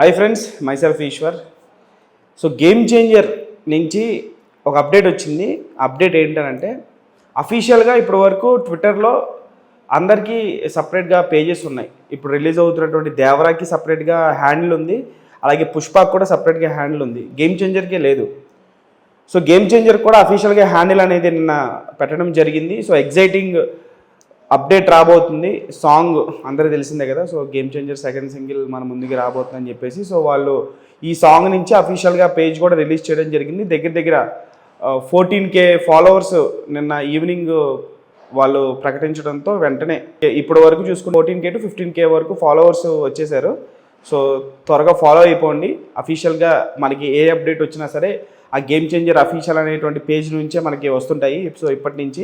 Hi friends myself Eshwar so game changer నుంచి ఒక update వచ్చింది. అప్డేట్ ఏంటంటే అఫీషియల్గా ఇప్పటి వరకు ట్విట్టర్లో అందరికీ సపరేట్గా పేజెస్ ఉన్నాయి. ఇప్పుడు రిలీజ్ అవుతున్నటువంటి దేవరాకి సపరేట్గా హ్యాండిల్ ఉంది. అలాగే పుష్పాకు కూడా సపరేట్గా హ్యాండిల్ ఉంది. గేమ్ చేంజర్కే లేదు. సో గేమ్ చేంజర్ కూడా అఫీషియల్గా హ్యాండిల్ అనేది నిన్న పెట్టడం జరిగింది. సో ఎగ్జైటింగ్ అప్డేట్ రాబోతుంది. సాంగ్ అందరూ తెలిసిందే కదా so game changer second single మన ముందుకి రాబోతుందని చెప్పేసి సో వాళ్ళు ఈ సాంగ్ నుంచి అఫీషియల్గా పేజ్ కూడా రిలీజ్ చేయడం జరిగింది. దగ్గర దగ్గర ఫోర్టీన్ కే ఫాలోవర్స్ నిన్న ఈవినింగ్ వాళ్ళు ప్రకటించడంతో వెంటనే ఇప్పటి వరకు చూసుకుని fourteen K to fifteen K వరకు ఫాలోవర్స్ వచ్చేసారు. సో త్వరగా ఫాలో అయిపోండి. అఫీషియల్గా మనకి ఏ అప్డేట్ వచ్చినా సరే ఆ గేమ్ చేంజర్ అఫీషియల్ అనేటువంటి పేజ్ నుంచే మనకి వస్తుంటాయి. సో ఇప్పటి నుంచి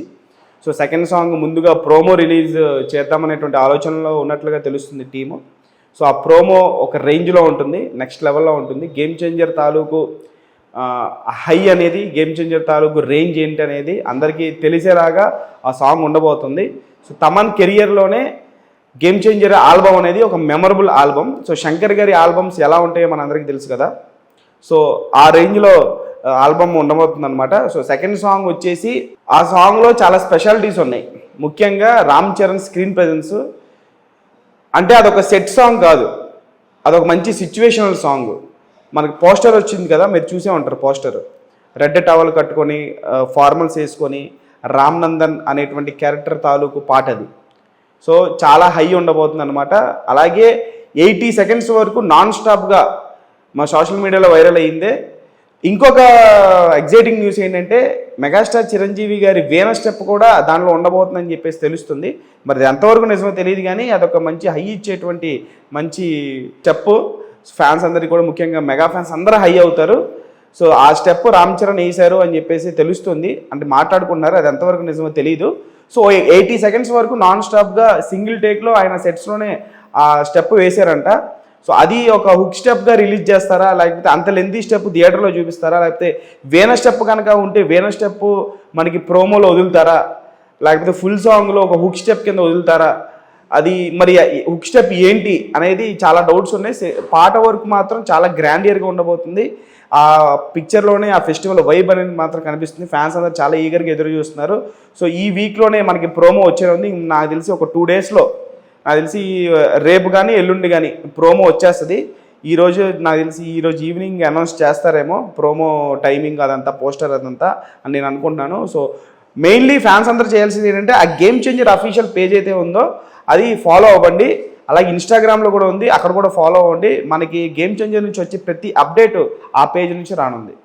సో సెకండ్ సాంగ్ ముందుగా ప్రోమో రిలీజ్ చేద్దామనేటువంటి ఆలోచనలో ఉన్నట్లుగా తెలుస్తుంది టీము. సో ఆ ప్రోమో ఒక రేంజ్లో ఉంటుంది నెక్స్ట్ లెవెల్లో ఉంటుంది. గేమ్ చేంజర్ తాలూకు హై అనేది గేమ్ చేంజర్ తాలూకు రేంజ్ ఏంటి అనేది అందరికీ తెలిసేలాగా ఆ సాంగ్ ఉండబోతుంది. సో తమన్ కెరియర్లోనే గేమ్ చేంజర్ ఆల్బమ్ అనేది ఒక మెమరబుల్ ఆల్బమ్. సో శంకర్ గారి ఆల్బమ్స్ ఎలా ఉంటాయో మనందరికీ తెలుసు కదా. సో ఆ రేంజ్లో ఆల్బమ్ ఉండబోతుంది అనమాట సో సెకండ్ సాంగ్ వచ్చేసి ఆ సాంగ్లో చాలా స్పెషాలిటీస్ ఉన్నాయి. ముఖ్యంగా రామ్ చరణ్ స్క్రీన్ ప్రజెన్స్. అంటే అదొక సెట్ సాంగ్ కాదు. అదొక మంచి సిచ్యువేషనల్ సాంగ్. మనకి పోస్టర్ వచ్చింది కదా మీరు చూసే ఉంటారు పోస్టర్. రెడ్ టవల్ కట్టుకొని ఫార్మల్స్ వేసుకొని రామ్ నందన్ అనేటువంటి క్యారెక్టర్ తాలూకు పాట అది. సో చాలా హై ఉండబోతుంది అనమాట అలాగే ఎయిటీ సెకండ్స్ వరకు నాన్ స్టాప్గా మా సోషల్ మీడియాలో వైరల్ అయ్యిందే ఇంకొక ఎగ్జైటింగ్ న్యూస్ ఏంటంటే మెగాస్టార్ చిరంజీవి గారి వేన స్టెప్ కూడా దానిలో ఉండబోతుందని చెప్పేసి తెలుస్తుంది. మరి అది ఎంతవరకు నిజమో తెలియదు కానీ అదొక మంచి హై ఇచ్చేటువంటి మంచి స్టెప్ ఫ్యాన్స్ అందరికీ కూడా ముఖ్యంగా మెగా ఫ్యాన్స్ అందరూ హై అవుతారు. సో ఆ స్టెప్ రామ్ చరణ్ వేశారు అని చెప్పేసి తెలుస్తుంది. అంటే మాట్లాడుకున్నారు అది ఎంతవరకు నిజమో తెలియదు సో ఎయిటీ సెకండ్స్ వరకు నాన్ స్టాప్గా సింగిల్ టేక్లో ఆయన సెట్స్లోనే ఆ స్టెప్ వేశారంట. సో అది ఒక హుక్ స్టెప్గా రిలీజ్ చేస్తారా? లేకపోతే అంత లెంతీ స్టెప్ థియేటర్లో చూపిస్తారా? లేకపోతే వేణ స్టెప్ కనుక ఉంటే వేణ స్టెప్ మనకి ప్రోమోలో వదులుతారా? లేకపోతే ఫుల్ సాంగ్లో ఒక హుక్ స్టెప్ కింద వదులుతారా? అది మరి హుక్ స్టెప్ ఏంటి అనేది చాలా డౌట్స్ ఉన్నాయి. పాట వరకు మాత్రం చాలా గ్రాండియర్గా ఉండబోతుంది. ఆ పిక్చర్లోనే ఆ ఫెస్టివల్ వైబ్ అనేది మాత్రం కనిపిస్తుంది. ఫ్యాన్స్ అందరూ చాలా ఈగర్గా ఎదురు చూస్తున్నారు. సో ఈ వీక్లోనే మనకి ప్రోమో వచ్చే ఉంది. నాకు తెలిసి ఒక టూ డేస్లో నాకు తెలిసి రేపు కానీ ఎల్లుండి కానీ ప్రోమో వచ్చేస్తుంది. ఈరోజు నాకు తెలిసి ఈరోజు ఈవినింగ్ అనౌన్స్ చేస్తారేమో ప్రోమో టైమింగ్ అదంతా పోస్టర్ అదంతా అని నేను అనుకుంటున్నాను. సో మెయిన్లీ ఫ్యాన్స్ అందరూ చేయాల్సింది ఏంటంటే ఆ గేమ్ చేంజర్ అఫీషియల్ పేజ్ అయితే ఉందో అది ఫాలో అవ్వండి. అలాగే ఇన్స్టాగ్రామ్లో కూడా ఉంది అక్కడ కూడా ఫాలో అవ్వండి. మనకి గేమ్ చేంజర్ నుంచి వచ్చే ప్రతి అప్డేట్ ఆ పేజ్ నుంచి రానుంది.